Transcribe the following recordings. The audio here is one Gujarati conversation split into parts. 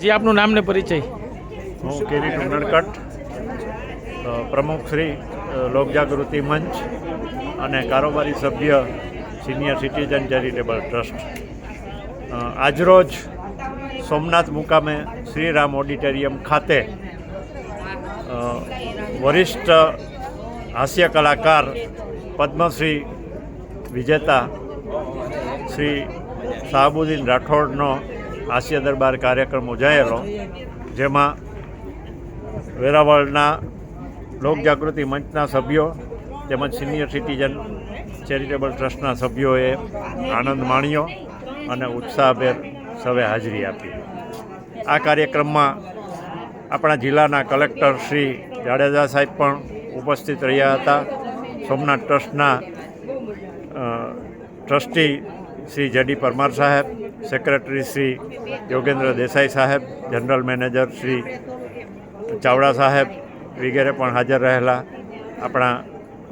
જી આપનું નામ ને પરિચય. હું ઉનડકટ અ, પ્રમુખ શ્રી લોકજાગૃતિ મંચ અને કારોબારી સભ્ય સિનિયર સિટીઝન ચેરિટેબલ ટ્રસ્ટ. આજરોજ સોમનાથ મુકામે શ્રીરામ ઓડિટોરિયમ ખાતે વરિષ્ઠ હાસ્ય કલાકાર પદ્મશ્રી વિજેતા શ્રી શાહબુદ્દીન રાઠોડનો હાસ્ય દરબાર કાર્યક્રમ યોજાયેલો જેમાં વેરાવળના લોકજાગૃતિ મંચના સભ્યો તેમજ સિનિયર સિટીઝન ચેરિટેબલ ટ્રસ્ટના સભ્યોએ આનંદ માણ્યો અને ઉત્સાહભેર સૌએ હાજરી આપી. આ કાર્યક્રમમાં આપણા જિલ્લાના કલેક્ટર શ્રી જાડેજા સાહેબ પણ ઉપસ્થિત રહ્યા હતા. સોમનાથ ટ્રસ્ટના ટ્રસ્ટી શ્રી જેડી પરમાર સાહેબ સેક્રેટરી શ્રી યોગેન્દ્ર દેસાઈ સાહેબ જનરલ મેનેજર શ્રી ચાવડા સાહેબ વગેરે પણ હાજર રહેલા. આપણા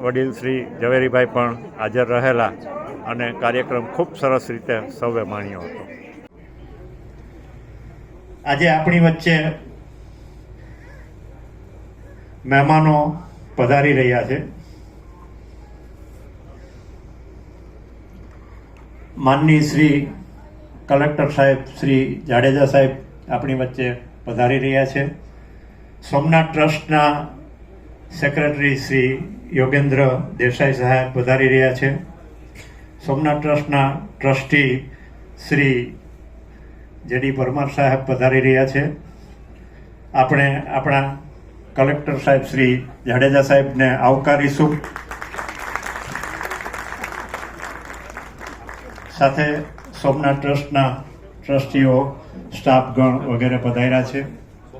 વડીલ શ્રી ઝવેરીભાઈ પણ હાજર રહેલા અને કાર્યક્રમ ખૂબ સરસ રીતે સૌએ માણ્યો હતો. આજે આપણી વચ્ચે મહેમાનો પધારી રહ્યા છે. માનની શ્રી કલેક્ટર સાહેબ, શ્રી જાડેજા સાહેબ આપણી વચ્ચે પધારી રહ્યા છે. સોમનાથ ટ્રસ્ટના સેક્રેટરી શ્રી યોગેન્દ્ર દેસાઈ સાહેબ પધારી રહ્યા છે. સોમનાથ ટ્રસ્ટના ટ્રસ્ટી શ્રી જેડી પરમાર સાહેબ પધારી રહ્યા છે. આપણે આપણા કલેક્ટર સાહેબ શ્રી જાડેજા સાહેબને આવકારીશું. સાથે સોમનાથ ટ્રસ્ટના ટ્રસ્ટીઓ સ્ટાફગણ વગેરે પધાર્યા છે.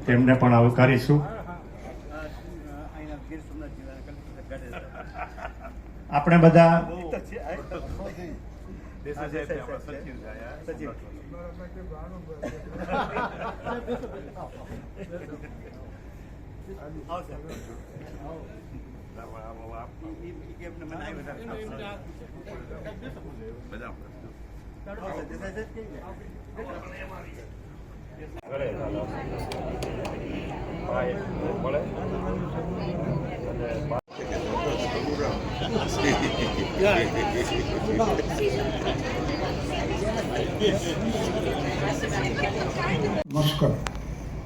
તેમને પણ આવકારીશું. આપણે બધા મસ્કત.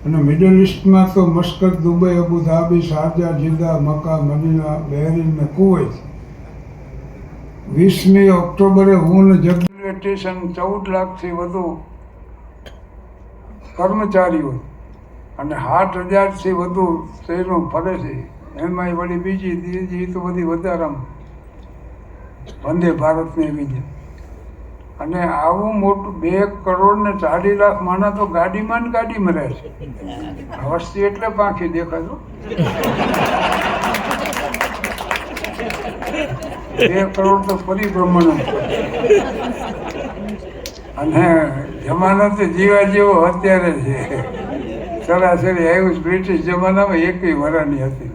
અને મિડલ ઇસ્ટમાં તો Muscat, Dubai Abu Dhabi Sharjah, Jeddah Mecca Medina Bahrain ને કુવૈત વીસમી ઓક્ટોબરે હું રેલવે સ્ટેશન ચૌદ લાખથી વધુ કર્મચારીઓ અને આઠ હજારથી વધુ શહેરો ફરે છે. એમાંય વળી બીજી, ત્રીજી તો બધી વધારામાં વંદે ભારતની બીજી અને આવું મોટું બે કરોડ ને ચાલી લાખ માણસ તો ગાડીમાં ને ગાડીમાં રહે છે. વસ્તી એટલે પાંખી દેખાતો બે કરોડ તો પરિભ્રમણ અને જમાનો તો જીવા જેવો અત્યારે છે. સરાસરી આવ્યું બ્રિટિશ જમાનામાં એકવી વરાની હતી.